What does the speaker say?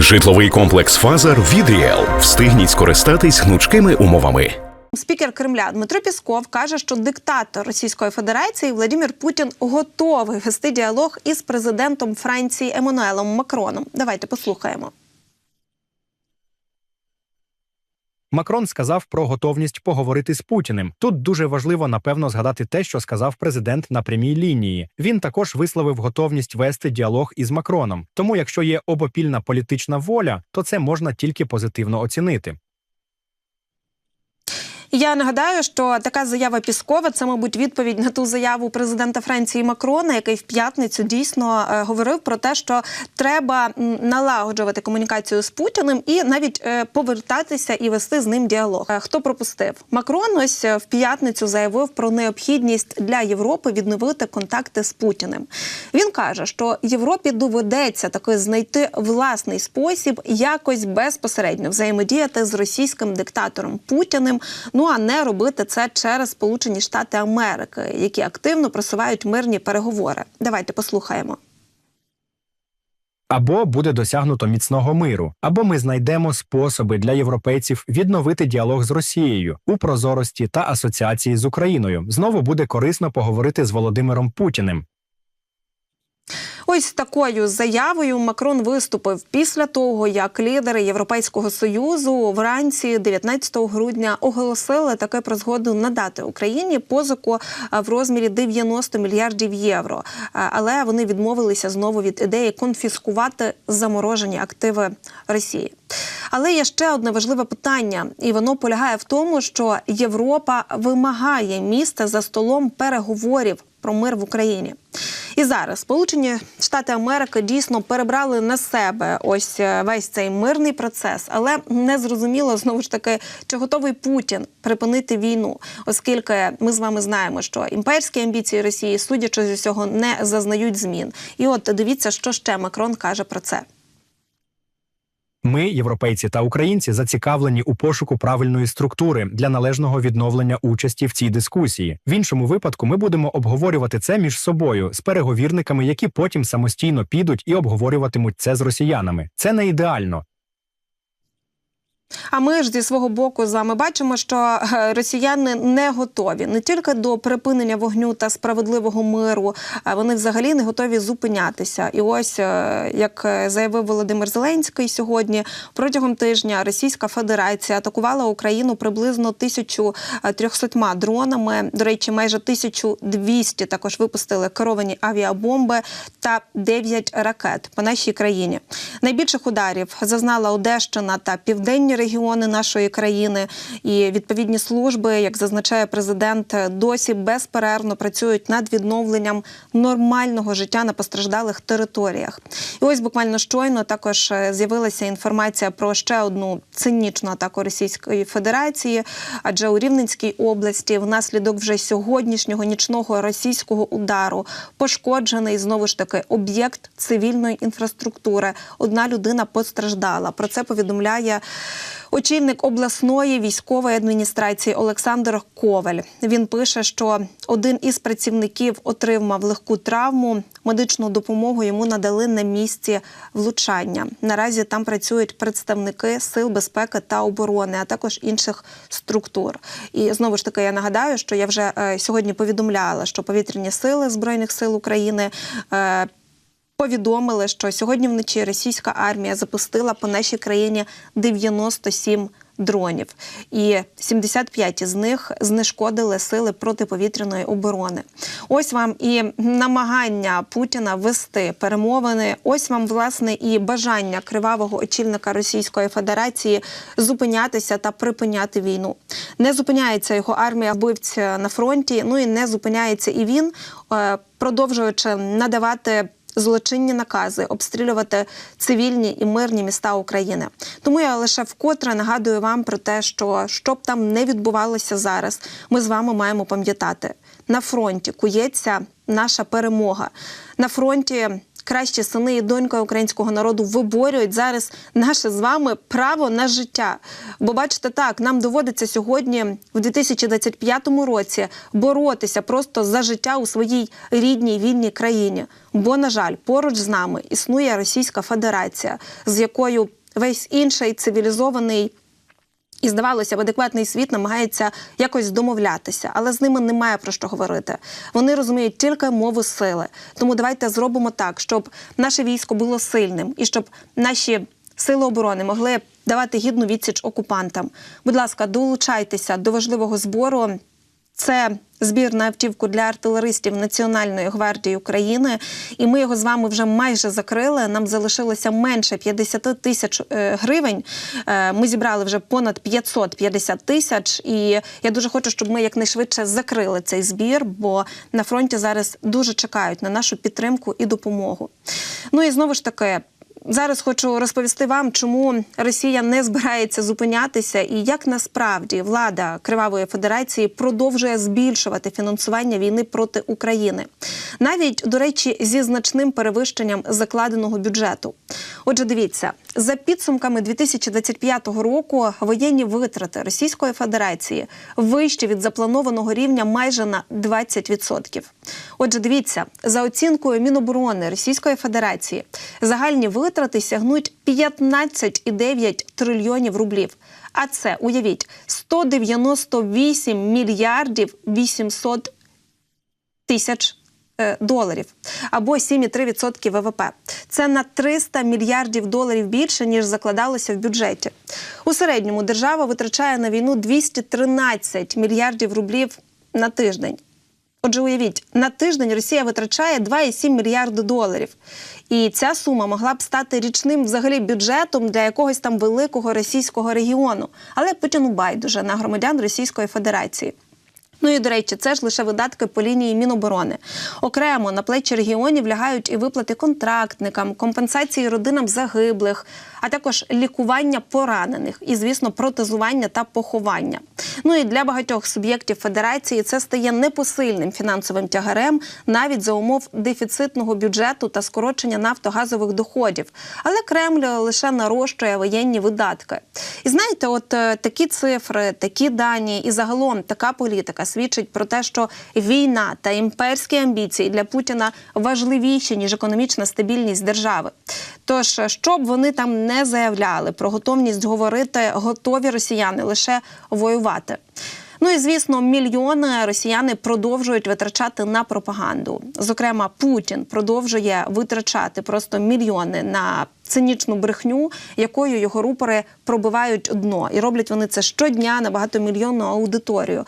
Житловий комплекс Фазар від Ріел. Встигніть скористатись гнучкими умовами. Спікер Кремля Дмитро Пісков каже, що диктатор Російської Федерації Владимир Путін готовий вести діалог із президентом Франції Еммануелом Макроном. Давайте послухаємо. Макрон сказав про готовність поговорити з Путіним. Тут дуже важливо, напевно, згадати те, що сказав президент на прямій лінії. Він також висловив готовність вести діалог із Макроном. Тому, якщо є обопільна політична воля, то це можна тільки позитивно оцінити. Я нагадаю, що така заява Піскова це, мабуть, відповідь на ту заяву президента Франції Макрона, який в п'ятницю дійсно е, говорив про те, що треба налагоджувати комунікацію з Путіним і навіть е, повертатися і вести з ним діалог. Е, Хто пропустив? Макрон ось в п'ятницю заявив про необхідність для Європи відновити контакти з Путіним. Він каже, що Європі доведеться таки знайти власний спосіб якось безпосередньо взаємодіяти з російським диктатором Путіним. Ну а не робити це через Сполучені Штати Америки, які активно просувають мирні переговори. Давайте послухаємо. Або буде досягнуто міцного миру, або ми знайдемо способи для європейців відновити діалог з Росією у прозорості та асоціації з Україною. Знову буде корисно поговорити з Володимиром Путіним. Ось такою заявою Макрон виступив після того, як лідери Європейського союзу вранці 19 грудня оголосили таке про згоду надати Україні позику в розмірі 90 мільярдів євро. Але вони відмовилися знову від ідеї конфіскувати заморожені активи Росії. Але є ще одне важливе питання, і воно полягає в тому, що Європа вимагає місця за столом переговорів про мир в Україні. І зараз Сполучені Штати Америки дійсно перебрали на себе ось е, весь цей мирний процес, але не зрозуміло знову ж таки, чи готовий Путін припинити війну, оскільки ми з вами знаємо, що імперські амбіції Росії, судячи з усього, не зазнають змін. І от дивіться, що ще Макрон каже про це. Ми, європейці та українці, зацікавлені у пошуку правильної структури для належного відновлення участі в цій дискусії. В іншому випадку ми будемо обговорювати це між собою з переговірниками, які потім самостійно підуть і обговорюватимуть це з росіянами. Це не ідеально. А ми ж зі свого боку з вами бачимо, що е, росіяни не готові не тільки до припинення вогню та справедливого миру, а вони взагалі не готові зупинятися. І ось е, як е, заявив Володимир Зеленський сьогодні, протягом тижня Російська Федерація атакувала Україну приблизно 1300 дронами. До речі, майже 1200 також випустили керовані авіабомби та 9 ракет по нашій країні. Найбільших ударів зазнала Одещина та південні регіони нашої країни. І відповідні служби, як зазначає президент, досі безперервно працюють над відновленням нормального життя на постраждалих територіях. І ось буквально щойно також е, з'явилася інформація про ще одну цинічну атаку Російської Федерації, адже у Рівненській області внаслідок вже сьогоднішнього нічного російського удару пошкоджений знову ж таки об'єкт цивільної інфраструктури. Одна людина постраждала. Про це повідомляє очільник обласної військової адміністрації Олександр Коваль. Він пише, що один із працівників отримав легку травму. Медичну допомогу йому надали на місці влучання. Наразі там працюють представники сил безпеки та оборони, а також інших структур. І знову ж таки я нагадаю, що я вже е, сьогодні повідомляла, що повітряні сили збройних сил України. Повідомили, що сьогодні вночі російська армія запустила по нашій країні 97 дронів, і 75 з них знешкодили сили протиповітряної оборони. Ось вам і намагання Путіна вести перемовини. Ось вам власне і бажання кривавого очільника Російської Федерації зупинятися та припиняти війну. Не зупиняється його армія вбивць на фронті. Ну і не зупиняється і він, е, продовжуючи надавати злочинні накази обстрілювати цивільні і мирні міста України. Тому я лише вкотре нагадую вам про те, що щоб там не відбувалося зараз, ми з вами маємо пам'ятати на фронті кується наша перемога. На фронті найкращі сини і доньки українського народу виборюють зараз наше з вами право на життя. Бо бачите, так нам доводиться сьогодні, в 2025 році, боротися просто за життя у своїй рідній вільній країні. Бо, на жаль, поруч з нами існує Російська Федерація, з якою весь інший цивілізований. І здавалося б, адекватний світ намагається якось домовлятися, але з ними немає про що говорити. Вони розуміють тільки мову сили. Тому давайте зробимо так, щоб наше військо було сильним і щоб наші сили оборони могли давати гідну відсіч окупантам. Будь ласка, долучайтеся до важливого збору. Це збір на автівку для артилеристів Національної гвардії України, і ми його з вами вже майже закрили. Нам залишилося менше 50 тисяч е, гривень. Е, Ми зібрали вже понад 550 тисяч. І я дуже хочу, щоб ми якнайшвидше закрили цей збір, бо на фронті зараз дуже чекають на нашу підтримку і допомогу. Ну і знову ж таки. Зараз хочу розповісти вам, чому Росія не збирається зупинятися, і як насправді влада Кривавої Федерації продовжує збільшувати фінансування війни проти України, навіть до речі, зі значним перевищенням закладеного бюджету. Отже, дивіться за підсумками 2025 року воєнні витрати Російської Федерації вищі від запланованого рівня майже на 20%. Отже, дивіться за оцінкою Міноборони Російської Федерації загальні витрати сягнуть 15,9 трильйонів рублів. А це уявіть 198 мільярдів 800 тисяч е, доларів або 7,3% ВВП. Це на 300 мільярдів доларів більше ніж закладалося в бюджеті. У середньому держава витрачає на війну 213 мільярдів рублів на тиждень. Отже, уявіть, на тиждень Росія витрачає 2,7 мільярди доларів. І ця сума могла б стати річним взагалі бюджетом для якогось там великого російського регіону. Але Путіну байдуже на громадян Російської Федерації. Ну і до речі, це ж лише видатки по лінії Міноборони. Окремо на плечі регіонів лягають і виплати контрактникам, компенсації родинам загиблих, а також лікування поранених і, звісно, протезування та поховання. Ну і для багатьох суб'єктів федерації це стає непосильним фінансовим тягарем навіть за умов дефіцитного бюджету та скорочення нафтогазових доходів. Але Кремль лише нарощує воєнні видатки. І знаєте, от е, такі цифри, такі дані і загалом така політика свідчить про те, що війна та імперські амбіції для Путіна важливіші ніж економічна стабільність держави. Тож, що б вони там не заявляли про готовність говорити, готові росіяни лише воювати. Ну і звісно, мільйони росіяни продовжують витрачати на пропаганду. Зокрема, Путін продовжує витрачати просто мільйони на цинічну брехню, якою його рупори пробивають дно, і роблять вони це щодня на багатомільйонну аудиторію.